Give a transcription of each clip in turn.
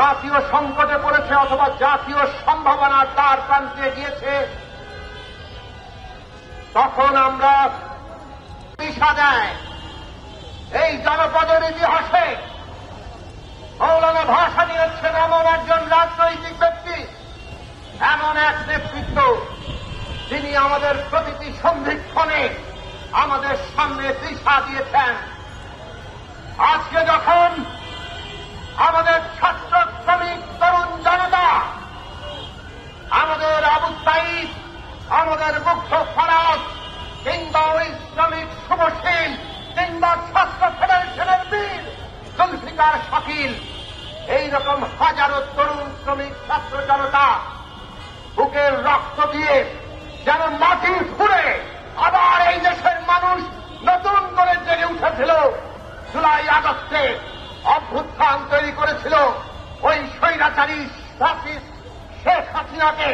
জাতীয় সংকটে পড়েছে অথবা জাতীয় সম্ভাবনা তার প্রান্তে গিয়েছে, তখন আমরা দিশা দেয়। এই জনপদের ইতিহাসে মৌলানা ভাষা নিয়েছেন এমন একজন রাজনৈতিক ব্যক্তি, এমন এক নেতৃত্ব যিনি আমাদের প্রতিটি সন্ধিক্ষণে আমাদের সামনে দিশা দিয়েছেন। আজকে যখন আমাদের ছাত্র জুলফিকার শাকিল। এইরকম হাজারো তরুণ শ্রমিক, ছাত্র জনতা, বুকের রক্ত দিয়ে যেন মাটি ফুড়ে আবার এই দেশের মানুষ নতুন করে জেগে উঠেছিল। জুলাই আগস্টে অভ্যুত্থান তৈরি করেছিল ওই স্বৈরাচারী ফ্যাসিস্ট শেখ হাসিনাকে।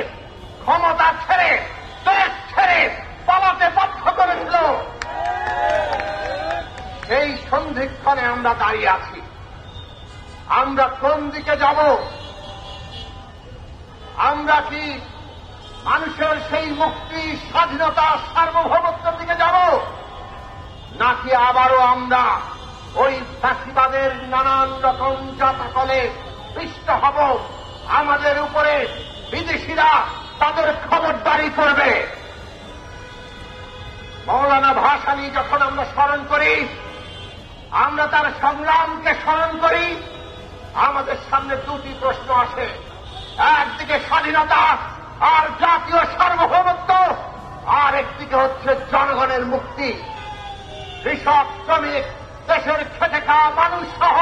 ক্ষমতা ছেড়ে, দেশ ছেড়ে পালাতে বাধ্য করেছিল। সেই সন্ধিক্ষণে আমরা দাঁড়িয়ে আছি। আমরা কোন দিকে যাব? আমরা কি মানুষের সেই মুক্তি, স্বাধীনতা, সার্বভৌমত্বের দিকে যাব? নাকি আবারও আমরা ওই ফাঁসিবাদের নানান রকম জাতাকলে পৃষ্ঠ হব? আমাদের উপরে বিদেশিরা তাদের খবরদারি করবে। মৌলানা ভাসানি যখন আমরা স্মরণ করি, আমরা তার সংগ্রামকে স্মরণ করি সামনে দুটি প্রশ্ন আসে। একদিকে স্বাধীনতা আর জাতীয় সার্বভৌমত্ব, আর একদিকে হচ্ছে জনগণের মুক্তি। কৃষক, শ্রমিক, দেশের খেটে খাওয়া মানুষ সহ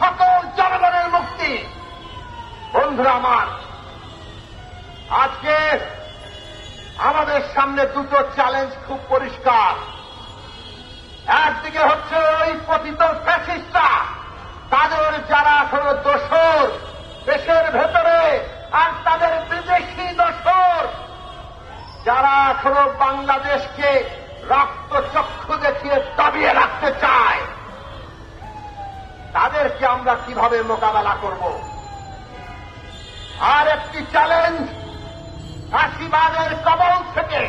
সকল জনগণের মুক্তি। বন্ধুরা আমার, আজকে আমাদের সামনে দুটো চ্যালেঞ্জ খুব পরিষ্কার। একদিকে হচ্ছে ওই পতিত ফ্যাসিস্টরা তাদের যারা এখনও দোষর দেশের ভেতরে আর তাদের বিদেশি দোষর যারা এখনও বাংলাদেশকে রক্তচক্ষু দেখিয়ে দাবিয়ে রাখতে চায়, তাদেরকে আমরা কীভাবে মোকাবেলা করব? আর একটি চ্যালেঞ্জ ফাঁসিবাদের কবল থেকে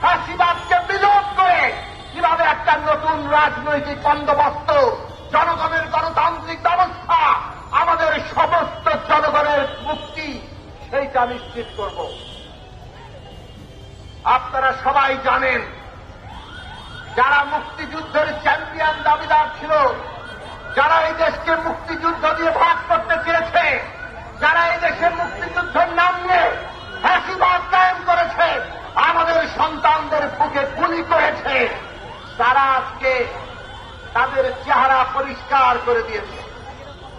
ফাঁসিবাদকে বিলোপ করে কীভাবে একটা নতুন রাজনৈতিক বন্দোবস্ত জনগণের গণতান্ত্রিক ব্যবস্থা আমাদের সমস্ত জনগণের মুক্তি, সেইটা নিশ্চিত করব। আপনারা সবাই জানেন, যারা মুক্তিযুদ্ধের চ্যাম্পিয়ন দাবিদার ছিল, যারা এই দেশকে মুক্তিযুদ্ধ দিয়ে ভাগ করতে চেয়েছে, যারা এই দেশের মুক্তিযুদ্ধের নাম নিয়ে ফাঁসিবাদ কায়েম করেছে, আমাদের সন্তানদের বুকে গুলি করেছে, তারা আজকে তাদের চেহারা পরিষ্কার করে দিয়েছে।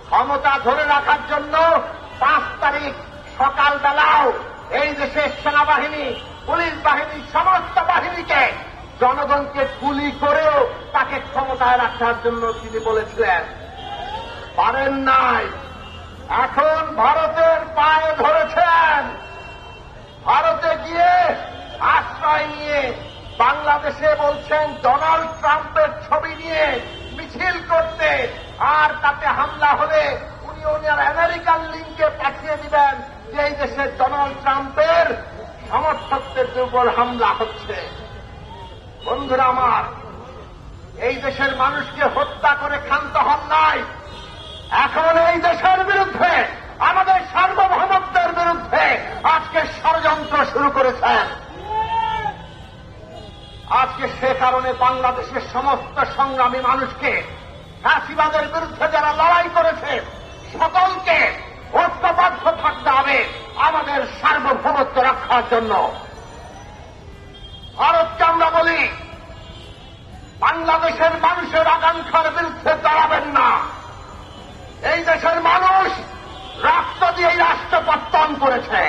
ক্ষমতা ধরে রাখার জন্য পাঁচ তারিখ সকালবেলাও এই দেশের সেনাবাহিনী, পুলিশ বাহিনী সমস্ত বাহিনীকে জনগণকে গুলি করেও তাকে ক্ষমতায় রাখার জন্য তিনি বলেছিলেন। পারেন নাই। এখন ভারতের পায়ে ধরেছেন। ভারতে গিয়ে আশ্রয় নিয়ে বাংলাদেশে বলছেন ডোনাল্ড ট্রাম্পের ছবি নিয়ে মিছিল করতে, আর তাতে হামলা হলে উনি ওনার আমেরিকান লিঙ্কে পাঠিয়ে দিবেন যে এই দেশে ডোনাল্ড ট্রাম্পের সমর্থকদের উপর হামলা হচ্ছে। বন্ধুরা আমার, এই দেশের মানুষকে হত্যা করে ক্ষান্ত হন নাই। এখন এই দেশের বিরুদ্ধে, আমাদের সার্বভৌমত্বের বিরুদ্ধে আজকে ষড়যন্ত্র শুরু করেছেন। কারণে বাংলাদেশের সমস্ত সংগ্রামী মানুষকে ফাঁসিবাদের বিরুদ্ধে যারা লড়াই করেছে, সকলকে ঐক্যবদ্ধ থাকতে হবে আমাদের সার্বভৌমত্ব রক্ষার জন্য। ভারতকে আমরা বলি, বাংলাদেশের মানুষের আকাঙ্ক্ষার বিরুদ্ধে দাঁড়াবেন না। এই দেশের মানুষ রক্ত দিয়ে রাষ্ট্র পত্তন করেছে।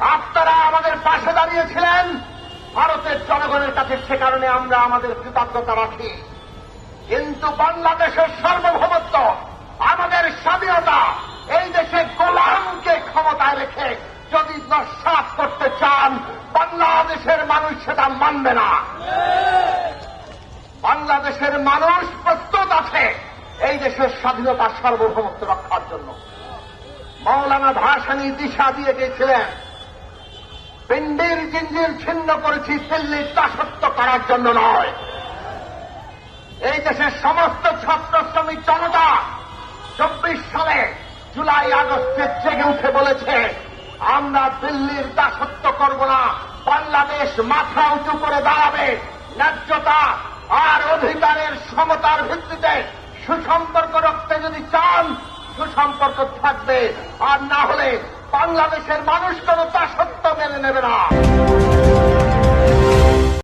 আপনারা আমাদের পাশে দাঁড়িয়েছিলেন ভারতের জনগণের কাছে সে কারণে আমরা আমাদের কৃতজ্ঞতা রাখি। কিন্তু বাংলাদেশের সার্বভৌমত্ব, আমাদের স্বাধীনতা, এই দেশে গোলামকে ক্ষমতায় রেখে যদি নস্বাত করতে চান, বাংলাদেশের মানুষ সেটা মানবে না। বাংলাদেশের মানুষ প্রস্তুত আছে এই দেশের স্বাধীনতা, সার্বভৌমত্ব রক্ষার জন্য। মৌলানা ভাসানী দিশা দিয়ে গিয়েছিলেন। পিন্ডির জিঞ্জির ছিন্ন করেছি দিল্লির দাসত্ব করার জন্য নয়। এই দেশের সমস্ত ছাত্র শ্রমিক জনতা চব্বিশ সালে জুলাই, আগস্টে জেগে উঠে বলেছে, আমরা দিল্লির দাসত্ব করব না, বাংলাদেশ মাথা উঁচু করে দাঁড়াবে। ন্যায্যতা আর অধিকারের সমতার ভিত্তিতে সুসম্পর্ক রাখতে যদি চান, সুসম্পর্ক থাকবে। আর না হলে বাংলাদেশের মানুষ কোনো দাসত্ব মেনে নেবে না।